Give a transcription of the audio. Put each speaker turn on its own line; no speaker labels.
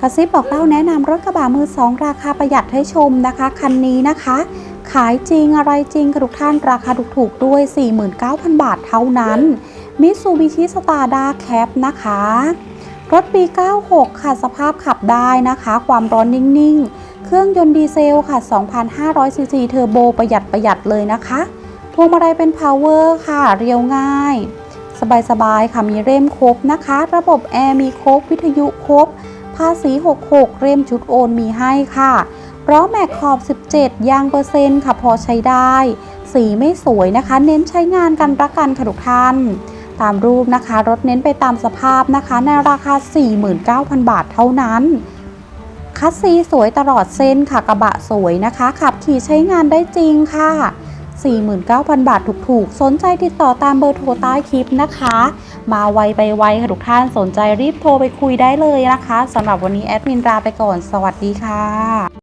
กระซิบบอกเล่าแนะนำรถกระบะมือสองราคาประหยัดให้ชมนะคะ คันนี้นะคะ ขายจริงอะไรจริงค่ะทุกท่านราคาถูกๆด้วย 49,000 บาทเท่านั้นมิซูบิชิสตาร์ดาแคปนะคะ รถปี 96 ค่ะสภาพขับได้นะคะ ความร้อนนิ่งๆ เครื่องยนต์ดีเซลค่ะ 2,500ซีซีเทอร์โบประหยัดประหยัดเลยนะคะพวงมาลัยเป็นพาวเวอร์ค่ะ เรียวง่าย สบายๆค่ะมีเร่มครบนะคะ ระบบแอร์มีครบวิทยุครบภาษี 66 เร่มชุดโอนมีให้ค่ะล้อแม็กขอบ 17 ยางเปอร์เซ็นต์ค่ะพอใช้ได้ สีไม่สวยนะคะ เน้นใช้งานกันปรักกันค่ะทุกท่าน ตามรูปนะคะ รถเน้นไปตามสภาพนะคะ ในราคา 49,000 บาทเท่านั้น คัสซีสวยตลอดเส้นค่ะกระบะสวยนะคะ ขับขี่ใช้งานได้จริงค่ะ 49,000 บาทถูกๆ สนใจติดต่อตามเบอร์โทรใต้คลิปนะคะ มาไวไปไวค่ะทุกท่านสนใจรีบโทรไปคุยได้เลยนะคะสำหรับวันนี้แอดมินลาไปก่อน สวัสดีค่ะ